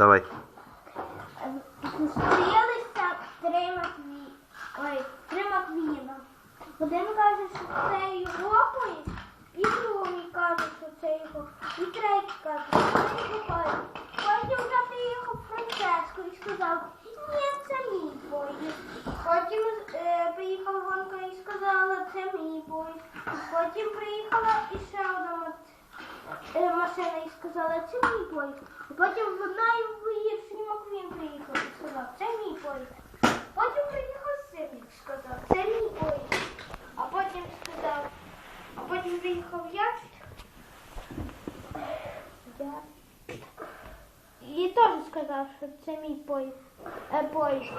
Давай. Зустрілися три Макві... Ой, три Маквіна. Один каже, що це його поїзд, і другий каже, що це його, і третій каже, що це його поїзд. Потім вже приїхав Францеско і сказав, ні, це мій поїзд. Потім е, приїхала Вонка і сказала, це мій поїзд. Потім приїхала іще одна е, машина і сказала, це мій поїзд. Потім в найвигірший Маквін приїхав і сказав, це мій поїзд. Потім приїхав Сирник і сказав, це мій поїзд. А потім сказав, а потім приїхав я. Я. І теж сказав, що це мій поїзд. Е, поїзд.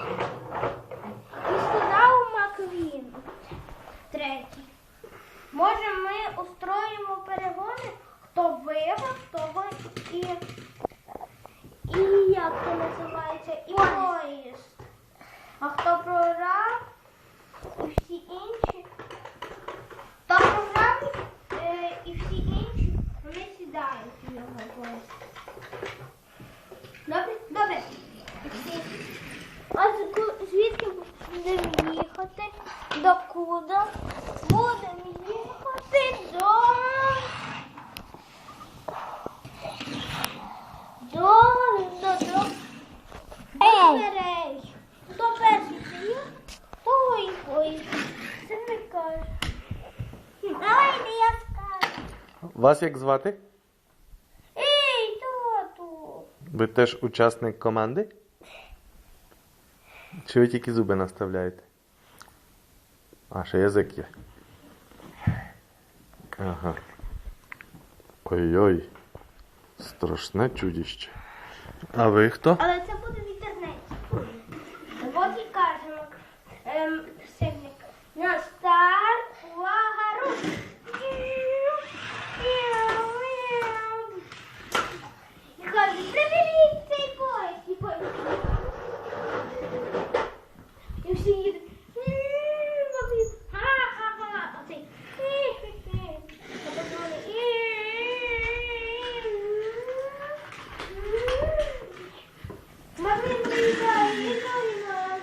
І сказав Маквін, третій. Може, ми устроїмо перегони, хто виграв, того і, і як це називається, і поїзд. А хто програв, і всі інші, хто програв, е, і всі інші, вони сідають в його поїзд. Добре? Добре. Всі. А з- ку- звідки будемо їхати? Будемо їхати до. До. До. До. До дверей. Хто перший приїхав? Той ой. Це не каже. Давайте я скажу. Вас як звати? Ей, тату. Ви теж учасник команди? Чи ви тільки зуби наставляєте? А, языки. Ага. Ой-ой. Страшне чудіще. А ви хто? Але це буде в інтернеті. От і кажемо. Ем, сильник. На старт, увага, рух. І каже, приберіть цей поїзд. І поїзд. І всі їдуть. Ха-ха-ха. А цей. хі-хі-хі. А потім вони. Маквін приїжджає, і той нас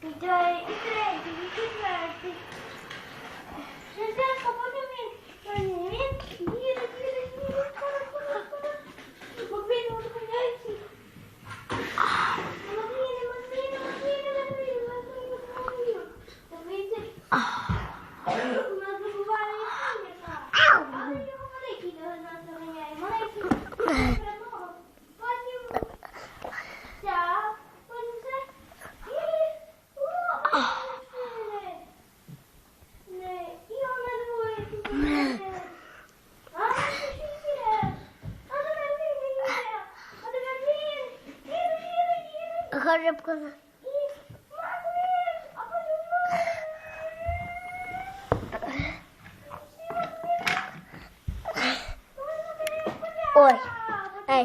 приїжджає, і третій, і четвертий. Шестдесят, потім він, він їде, їде, їде, скоро, скоро, скоро. Маквін зупиняється. Маквін, Маквін, Маквін, Маквін, Маквін, Маквін. Маквін, це- у нас забуває яка. Але його великий до нас доганяє. Маленький перемога. Потім ця, потім це. І о, не. Не. І вона двоє тут є. А це ще є. А тепер він є. А тепер він. Він, він, він. Грибка. І Маквін. А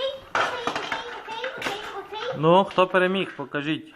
Ну, хто переміг, покажіть.